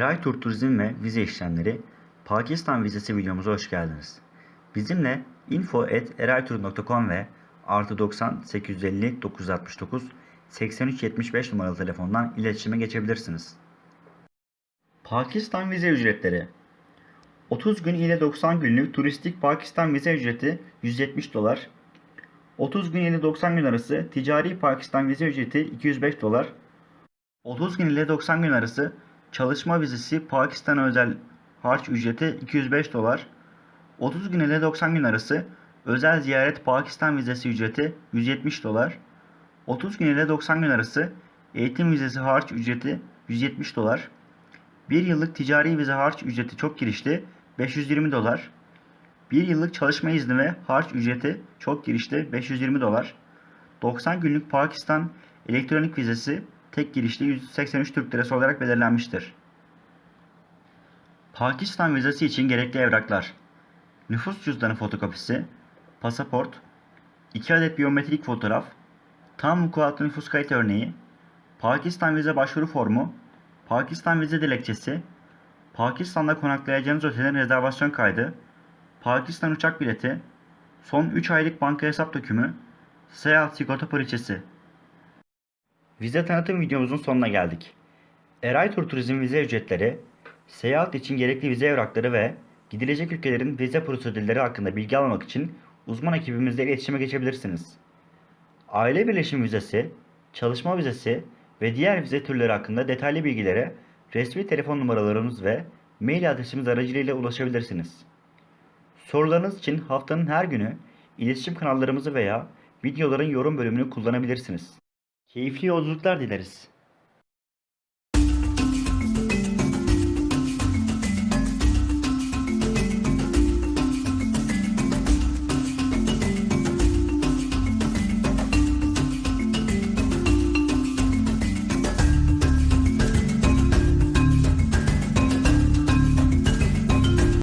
Eray Tur Turizm ve Vize İşlemleri Pakistan vizesi videomuza hoş geldiniz. Bizimle info.eraytur.com ve artı 90 850 969 83 75 numaralı telefondan iletişime geçebilirsiniz. Pakistan vize ücretleri 30 gün ile 90 günlük turistik Pakistan vize ücreti 170 dolar. 30 gün ile 90 gün arası ticari Pakistan vize ücreti 205 dolar. 30 gün ile 90 gün arası çalışma vizesi Pakistan özel harç ücreti 205 dolar. 30 gün ile 90 gün arası özel ziyaret Pakistan vizesi ücreti 170 dolar. 30 gün ile 90 gün arası eğitim vizesi harç ücreti 170 dolar. 1 yıllık ticari vize harç ücreti çok girişli 520 dolar. 1 yıllık çalışma izni ve harç ücreti çok girişli 520 dolar. 90 günlük Pakistan elektronik vizesi tek girişli 183 Türk Lirası olarak belirlenmiştir. Pakistan vizesi için gerekli evraklar. Nüfus cüzdanı fotokopisi, pasaport, 2 adet biyometrik fotoğraf, tam vukuatlı nüfus kayıt örneği, Pakistan vize başvuru formu, Pakistan vize dilekçesi, Pakistan'da konaklayacağınız otelin rezervasyon kaydı, Pakistan uçak bileti, son 3 aylık banka hesap dökümü, seyahat sigorta poliçesi. Vize tanıtım videomuzun sonuna geldik. Eray Tur Turizm vize ücretleri, seyahat için gerekli vize evrakları ve gidilecek ülkelerin vize prosedürleri hakkında bilgi almak için uzman ekibimizle iletişime geçebilirsiniz. Aile birleşim vizesi, çalışma vizesi ve diğer vize türleri hakkında detaylı bilgilere resmi telefon numaralarımız ve mail adresimiz aracılığıyla ulaşabilirsiniz. Sorularınız için haftanın her günü iletişim kanallarımızı veya videoların yorum bölümünü kullanabilirsiniz. Keyifli yolculuklar dileriz.